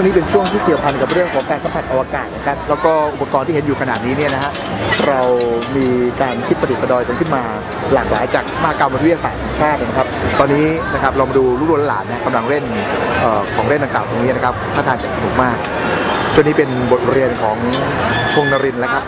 วงนี้เป็นช่วงที่เกี่ยวพันกับเรื่องของการสัมผัสอวกาศนะครับ แล้วก็อุปกรณ์ที่เห็นอยู่ขนาดนี้เนี่ยนะฮะ เรามีการคิดประดิษฐ์ประดอยกันขึ้นมา หลากหลายจากมากรรมวิทยาศาสตร์แห่งชาตินะครับ ตอนนี้นะครับเรามาดูลูกหลานนะกำลังเล่นออของเล่นต่างๆตรงนี้นะครับท่าทางจะสนุกมากช่วงนี้เป็นบทเรียนของพงนรินทร์แล้วครับ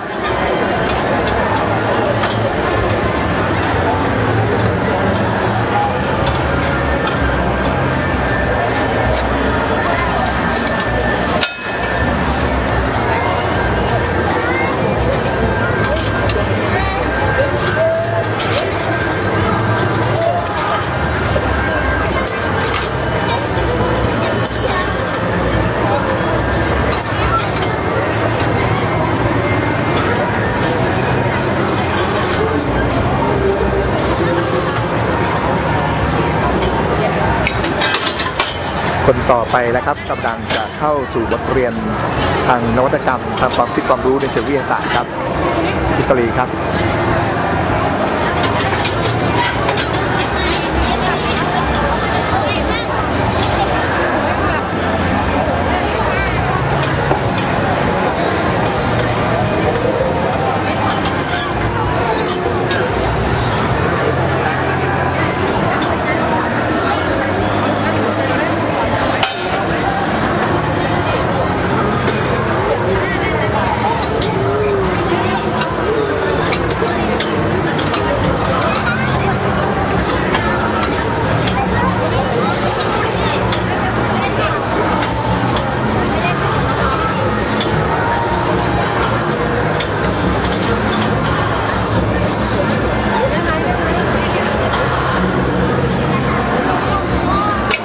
คนต่อไปนะครับกำลังจะเข้าสู่บทเรียนทางนวัตกรรมทางความคิดความรู้ในเชิงวิทยาศาสตร์ครับอิสรีครับ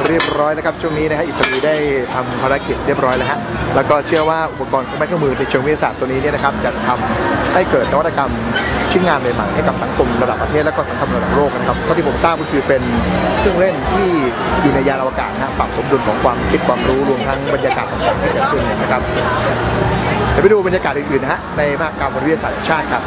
เร้อยแล้วครับช่วงนี้นะฮะอิสรีได้ทำภารกิจเรียบร้อยแล้วฮะแล้วก็เชื่อว่าอุปกรณ์เครื่องไม้เครื่องมือในเชิงวิทยาศาสตร์ตัวนี้เนี่ยนะครับจะทำให้เกิดนวัตกรรมชิ้นงานใหม่ๆให้กับสังคมระดับประเทศและก็สังคมระดับโลกนะครับเท่าที่ผมทราบก็คือเป็นเครื่องเล่นที่อยู่ในยานอวกาศนะปรับสมดุลของความคิดความรู้รวมทั้งบรรยากาศต่างๆที่เกิดขึ้นนะครับเดี๋ยวไปดูบรรยากาศอื่นๆนะฮะในมากรรวิทยาศาสตร์ชาติครับ